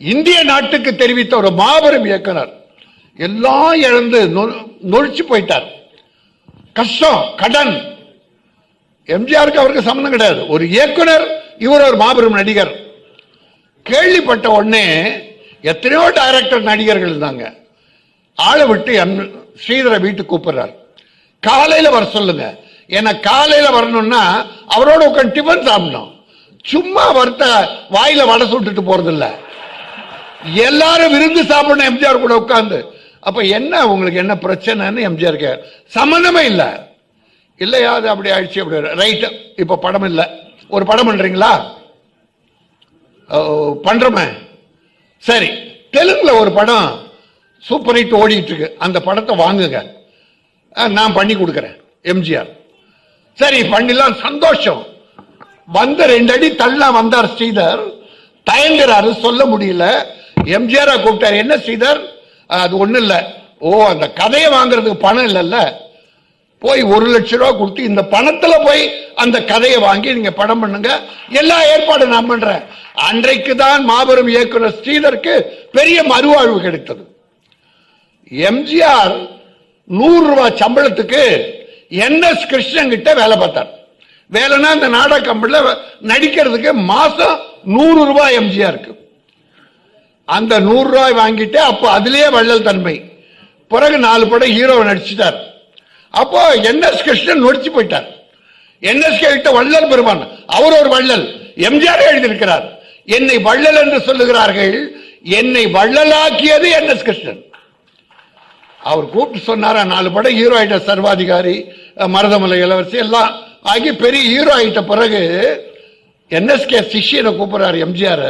இந்திய நாட்டுக்கு தெரிவித்த ஒரு மாபெரும் இயக்குனர். எல்லாம் இழந்து நொ- நொழிச்சு போயிட்டார். கஷ்டம் கடன். எம்ஜிஆருக்கு அவருக்கு சம்மந்தம் கிடையாது. ஒரு இயக்குனர் இவர் ஒரு மாபெரும் நடிகர். கேள்விப்பட்ட உடனே எத்தனையோ டைரக்டர் நடிகர்கள் இருந்தாங்க. ஆளை விட்டு எம் ஸ்ரீதரை வீட்டுக்கு கூப்பிடுறார். காலையில் வர சொல்லுங்க. ஏன்னா காலையில் வரணும்னா அவரோட உட்காந்து டிஃபன் சாப்பிடணும். சும்மா வருத்த வாயில வடை சுட்டுட்டு போறதில்லை. எல்லாரும் விருந்து சாப்பிடணும் எம்ஜிஆர் கூட உட்கார்ந்து. அப்ப என்ன உங்களுக்கு என்ன பிரச்சனைன்னு எம்ஜிஆர் கே சம்பந்தமே இல்லை. இல்லையா அது அப்படி ஆயிடுச்சு அப்படி ரைட் இப்ப படம் இல்ல. ஒரு படம் பண்றீங்களா? ஓ, பண்றோமே. சரி தெலுங்குல ஒரு படம் சூப்பர் ஹிட் ஓடிட்டு இருக்கு அந்த படத்தை வாங்குங்க. நான் பண்ணி கொடுக்குறேன் எம்ஜிஆர். சரி பண்ணிடலாம். சந்தோஷம். வந்த ரெண்டு அடி தள்ளா வந்தார் ஸ்ரீதர். தயங்குறாரு சொல்ல முடியல. எம்ஜிஆரா கூப்பிட்டாரு. என்ன ஸ்ரீதர்? அது ஒன்றும் இல்லை. ஓ அந்த கதையை வாங்குறதுக்கு பணம் இல்லைல்ல. போய் ஒரு லட்ச ரூபா கொடுத்து இந்த பணத்துல போய் அந்த கதையை வாங்கி நீங்க படம் பண்ணுங்க. எல்லா ஏற்பாடும் நான் பண்றேன். அன்றைக்கு தான் மாபெரும் இயக்குனர் ஸ்ரீதருக்கு பெரிய மறுவாழ்வு கிடைத்தது. எம்ஜிஆர் நூறு ரூபாய் சம்பளத்துக்கு என் எஸ் கிருஷ்ணன் கிட்ட வேலை பார்த்தார். வேலைன்னா அந்த நாடக கம்பெனியில் நடிக்கிறதுக்கு மாசம் நூறு ரூபாய் எம்ஜிஆருக்கு. அந்த நூறு ரூபாய் வாங்கிட்டு அப்போ அதுலேயே வள்ளல் தன்மை. பிறகு நாலு படம் ஹீரோவை நடிச்சிட்டார். அப்போ என் எஸ் கிருஷ்ணன் நொடிச்சு போயிட்டார். என்எஸ்கே கிட்ட வள்ளல் பெருமான் அவர் ஒரு வள்ளல். எம்ஜிஆர் எழுதியிருக்கிறார். என்னை வள்ளல் என்று சொல்லுகிறார்கள். என்னை வள்ளலாக்கியது என் எஸ் கிருஷ்ணன். அவர் கூப்பிட்டு சொன்னாரா நாலு படம் ஹீரோ ஆயிட்ட சர்வாதிகாரி மருதமலை இளவரசி எல்லாம் ஆகி பெரிய ஹீரோ ஆயிட்ட பிறகு என்எஸ்கே சிஷியனை கூப்பிடுறாரு எம்ஜிஆர்.